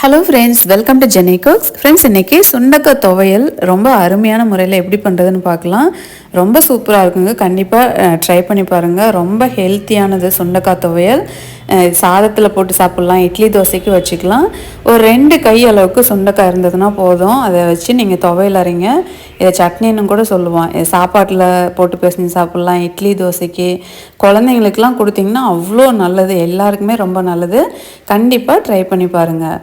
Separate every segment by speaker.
Speaker 1: Hello friends welcome to Jenny cooks friends இன்றைக்கி சுண்டக்காய் துவையல் ரொம்ப அருமையான முறையில் எப்படி பண்ணுறதுன்னு பார்க்கலாம். ரொம்ப சூப்பராக இருக்குங்க. கண்டிப்பாக ட்ரை பண்ணி பாருங்கள் ரொம்ப ஹெல்த்தியானது சுண்டக்காய் துவையல். சாதத்தில் போட்டு சாப்பிட்லாம். இட்லி தோசைக்கு வச்சுக்கலாம். ஒரு ரெண்டு கை அளவுக்கு சுண்டக்காய் இருந்ததுன்னா போதும். அதை வச்சு நீங்கள் துவையல் அறிங்க இதை சட்னின்னு கூட சொல்லுவோம் இதை சாப்பாட்டில் போட்டு பேசி சாப்பிட்லாம். இட்லி தோசைக்கு. குழந்தைங்களுக்குலாம் கொடுத்தீங்கன்னா அவ்வளோ நல்லது. எல்லாருக்குமே ரொம்ப நல்லது. கண்டிப்பாக ட்ரை பண்ணி பாருங்கள்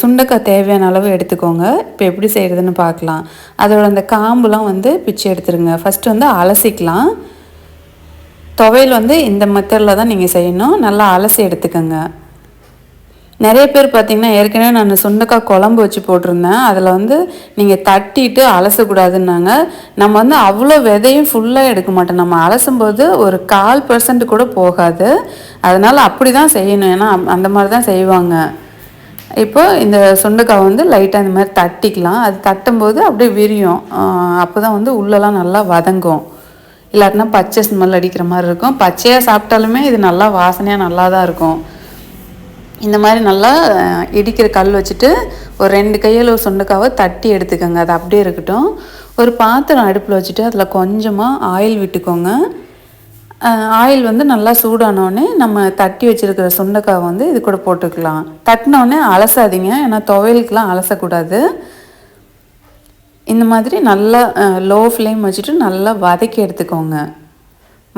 Speaker 1: சுண்டக்காய் தேவையான அளவு எடுத்துக்கோங்க. இப்போ எப்படி செய்கிறதுன்னு பார்க்கலாம். அதோட அந்த காம்புலாம் வந்து பிச்சு எடுத்துருங்க. ஃபஸ்ட்டு வந்து அலசிக்கலாம். துவையல் வந்து இந்த மெத்தடில் தான் நீங்கள் செய்யணும். நல்லா அலசி எடுத்துக்கோங்க. நிறைய பேர் பார்த்தீங்கன்னா ஏற்கனவே நான் சுண்டக்காய் குழம்பு வச்சு போட்டிருந்தேன். அதில் வந்து நீங்கள் தட்டிட்டு அலசக்கூடாதுன்னாங்க. நம்ம வந்து அவ்வளோ விதையும் ஃபுல்லாக எடுக்க மாட்டோம். நம்ம அலசும்போது ஒரு கால் பர்சன்ட் கூட போகாது. அதனால் அப்படி தான் செய்யணும். ஏன்னா அந்த மாதிரி தான் செய்வாங்க. இப்போ இந்த சுண்டைக்காய் வந்து லைட்டாக இந்த மாதிரி தட்டிக்கலாம். அது தட்டும்போது அப்படியே விரியும். அப்போ தான் வந்து உள்ளெல்லாம் நல்லா வதங்கும். இல்லாட்டினா பச்சை ஸ்மெல் அடிக்கிற மாதிரி இருக்கும். பச்சையாக சாப்பிட்டாலுமே இது நல்லா வாசனையாக நல்லா தான் இருக்கும். இந்த மாதிரி நல்லா இடிக்கிற கல் வச்சுட்டு ஒரு ரெண்டு கையில் ஒரு சுண்டைக்காவை தட்டி எடுத்துக்கோங்க. அது அப்படியே இருக்கட்டும். ஒரு பாத்திரம் அடுப்பில் வச்சுட்டு அதில் கொஞ்சமாக ஆயில் விட்டுக்கோங்க. ஆயில் வந்து நல்லா சூடானோடனே நம்ம தட்டி வச்சுருக்கிற சுண்டைக்காவை வந்து இது கூட போட்டுக்கலாம். தட்டினோடனே அலசாதீங்க ஏன்னா துவையலுக்கெலாம் அலசக்கூடாது. இந்த மாதிரி நல்லா லோ ஃப்ளேம் வச்சுட்டு நல்லா வதக்கி எடுத்துக்கோங்க.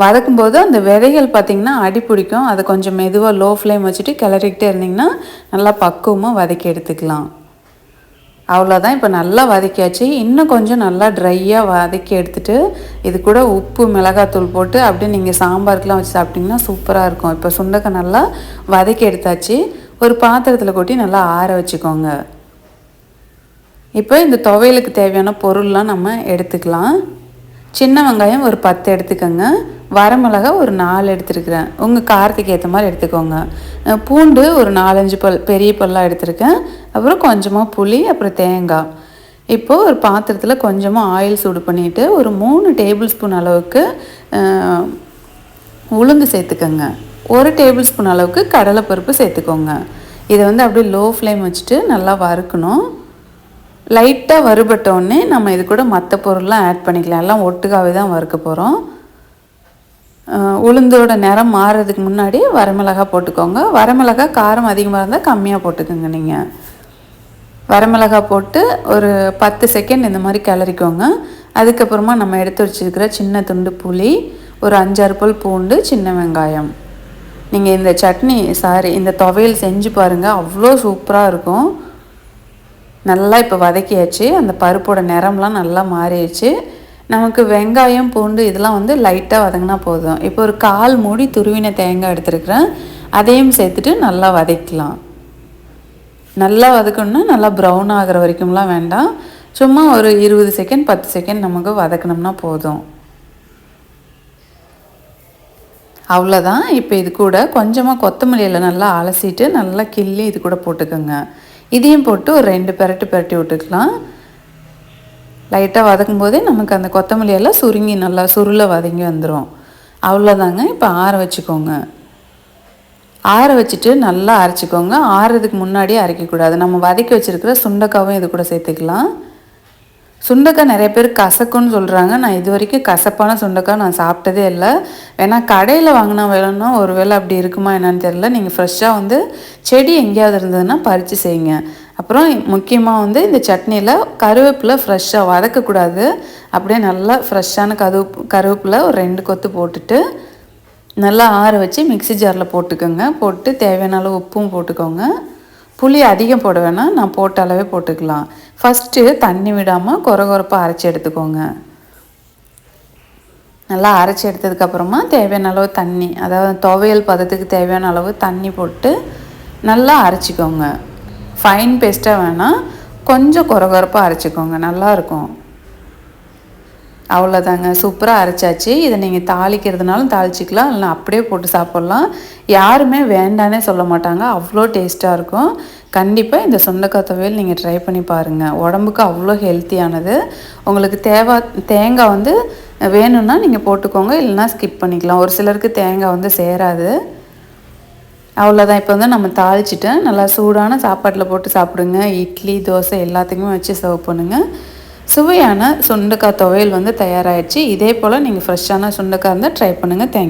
Speaker 1: வதக்கும்போது அந்த விதைகள் பார்த்திங்கன்னா அடி பிடிக்கும். அதை கொஞ்சம் மெதுவாக லோ ஃப்ளேம் வச்சுட்டு கிளறிக்கிட்டே இருந்திங்கன்னா நல்லா பக்குவமாக வதக்கி எடுத்துக்கலாம். அவ்வளோதான் இப்போ நல்லா வதக்கியாச்சு. இன்னும் கொஞ்சம் நல்லா ட்ரையாக வதக்கி எடுத்துட்டு இது கூட உப்பு மிளகாத்தூள் போட்டு அப்படியே நீங்கள் சாம்பாருக்குலாம் வச்சு சாப்பிட்டிங்கன்னா சூப்பராக இருக்கும். இப்போ சுண்டக்காய் நல்லா வதக்கி எடுத்தாச்சு. ஒரு பாத்திரத்தில் கொட்டி நல்லா ஆற வச்சுக்கோங்க. இப்போ இந்த துவையலுக்கு தேவையான பொருள்லாம் நம்ம எடுத்துக்கலாம். சின்ன வெங்காயம் ஒரு பத்து எடுத்துக்கோங்க. வரமிளகா ஒரு நாலு எடுத்துருக்கிறேன். உங்கள் காரத்துக்கு ஏற்ற மாதிரி எடுத்துக்கோங்க. பூண்டு ஒரு நாலஞ்சு பல் பெரிய பல்லாக எடுத்திருக்கேன். அப்புறம் கொஞ்சமாக புளி அப்புறம் தேங்காய். இப்போது ஒரு பாத்திரத்தில் கொஞ்சமாக ஆயில் சூடு பண்ணிவிட்டு ஒரு மூணு டேபிள் ஸ்பூன் அளவுக்கு உளுந்து சேர்த்துக்கோங்க. ஒரு டேபிள் ஸ்பூன் அளவுக்கு கடலைப்பருப்பு சேர்த்துக்கோங்க. இதை வந்து அப்படியே லோ ஃப்ளேம் வச்சுட்டு நல்லா வறுக்கணும். லைட்டாக வறுபட்டோடனே நம்ம இது கூட மற்ற பொருள்லாம் ஆட் பண்ணிக்கலாம். எல்லாம் ஒட்டுக்காவே தான் வறுக்க போகிறோம் உளுந்தோட நிறம் மாறுறதுக்கு முன்னாடி வரமிளகா போட்டுக்கோங்க. வரமிளகா காரம் அதிகமாக இருந்தால் கம்மியாக போட்டுக்கோங்க நீங்கள் வரமிளகா போட்டு ஒரு பத்து செகண்ட் இந்த மாதிரி கிளறிக்கோங்க. அதுக்கப்புறமா நம்ம எடுத்து வச்சிருக்கிற சின்ன துண்டு புளி ஒரு அஞ்சாறு பல் பூண்டு சின்ன வெங்காயம். நீங்கள் இந்த சட்னி சாரி இந்த துவையல் செஞ்சு பாருங்கள் அவ்வளோ சூப்பராக இருக்கும். நல்லா இப்போ வதக்கியாச்சு. அந்த பருப்போட நிறம்லாம் நல்லா மாறிடுச்சு நமக்கு வெங்காயம் பூண்டு இதெல்லாம் வந்து லைட்டாக வதங்கினா போதும். இப்போ ஒரு கால் மூடி துருவின தேங்காய் எடுத்துருக்குறேன். அதையும் சேர்த்துட்டு நல்லா வதக்கலாம் நல்லா வதக்கணும்னா நல்லா ப்ரௌன் ஆகிற வரைக்கும்லாம் வேண்டாம். சும்மா ஒரு இருபது செகண்ட் பத்து செகண்ட் நமக்கு வதக்கணும்னா போதும். அவ்வளோதான் இப்போ இது கூட கொஞ்சமாக கொத்தமல்லியில் நல்லா அலசிட்டு நல்லா கிள்ளி இது கூட போட்டுக்கோங்க. இதையும் போட்டு ஒரு ரெண்டு பெரட்டு பெரட்டி விட்டுக்கலாம். லைட்டாக வதக்கும் போதே நமக்கு அந்த கொத்தமல்லி எல்லாம் சுருங்கி நல்லா சுருளை வதங்கி வந்துடும் அவ்வளோதாங்க இப்போ ஆற வச்சுக்கோங்க. ஆற வச்சுட்டு நல்லா அரைச்சிக்கோங்க. ஆறுறதுக்கு முன்னாடியே அரைக்கக்கூடாது. நம்ம வதக்கி வச்சுருக்கிற சுண்டைக்காவும் இது கூட சேர்த்துக்கலாம். சுண்டக்காய் நிறைய பேர் கசக்குன்னு சொல்கிறாங்க நான் இது வரைக்கும் கசப்பான சுண்டக்காய் நான் சாப்பிட்டதே இல்லை. வேணா கடையில் வாங்கினா வேணும்னா ஒரு வேளை அப்படி இருக்குமா என்னன்னு தெரியல. நீங்கள் ஃப்ரெஷ்ஷாக வந்து செடி எங்கேயாவது இருந்ததுன்னா பறித்து செய்யுங்க. அப்புறம் முக்கியமாக வந்து இந்த சட்னியில் கருவேப்பிலை ஃப்ரெஷ்ஷாக வதக்கக்கூடாது. அப்படியே நல்லா ஃப்ரெஷ்ஷான கருவேப்பு கருவேப்பிலை ஒரு ரெண்டு கொத்து போட்டுட்டு நல்லா ஆற வச்சு மிக்ஸி ஜாரில் போட்டுக்கோங்க. போட்டு தேவையான அளவு உப்பும் போட்டுக்கோங்க. புளி அதிகம் போட வேணால் நான் போட்ட அளவே போட்டுக்கலாம். ஃபஸ்ட்டு தண்ணி விடாமல் கொர கொரப்பாக அரைச்சி எடுத்துக்கோங்க. நல்லா அரைச்சி எடுத்ததுக்கப்புறமா தேவையான அளவு தண்ணி அதாவது துவையல் பதத்துக்கு தேவையான அளவு தண்ணி போட்டு நல்லா அரைச்சிக்கோங்க. ஃபைன் பேஸ்ட்டாக வேணால் கொஞ்சம் கொர கொரப்பாக அரைச்சிக்கோங்க நல்லாயிருக்கும் அவ்வளோதாங்க சூப்பராக அரைச்சாச்சு. இதை நீங்கள் தாளிக்கிறதுனாலும் தாளிச்சிக்கலாம் இல்லைனா அப்படியே போட்டு சாப்பிட்லாம். யாருமே வேண்டானே சொல்ல மாட்டாங்க. அவ்வளோ டேஸ்ட்டாக இருக்கும். கண்டிப்பாக இந்த சுண்டக்காய் துவையல் நீங்கள் ட்ரை பண்ணி பாருங்கள் உடம்புக்கு அவ்வளோ ஹெல்த்தியானது. உங்களுக்கு தேவை தேங்காய் வந்து வேணும்னா நீங்கள் போட்டுக்கோங்க இல்லைனா ஸ்கிப் பண்ணிக்கலாம். ஒரு சிலருக்கு தேங்காய் வந்து சேராது. அவ்வளோதான் இப்போ வந்து நம்ம தாளிச்சிட்டேன் நல்லா சூடான சாப்பாட்டில் போட்டு சாப்பிடுங்க. இட்லி தோசை எல்லாத்துக்குமே வச்சு சர்வ் பண்ணுங்கள் சுவையான சுண்டக்காய் துவையல் வந்து தயாராகிடுச்சு இதே போல் நீங்கள் ஃப்ரெஷ்ஷான சுண்டக்காய் இருந்தால் ட்ரை பண்ணுங்கள் தேங்க்யூ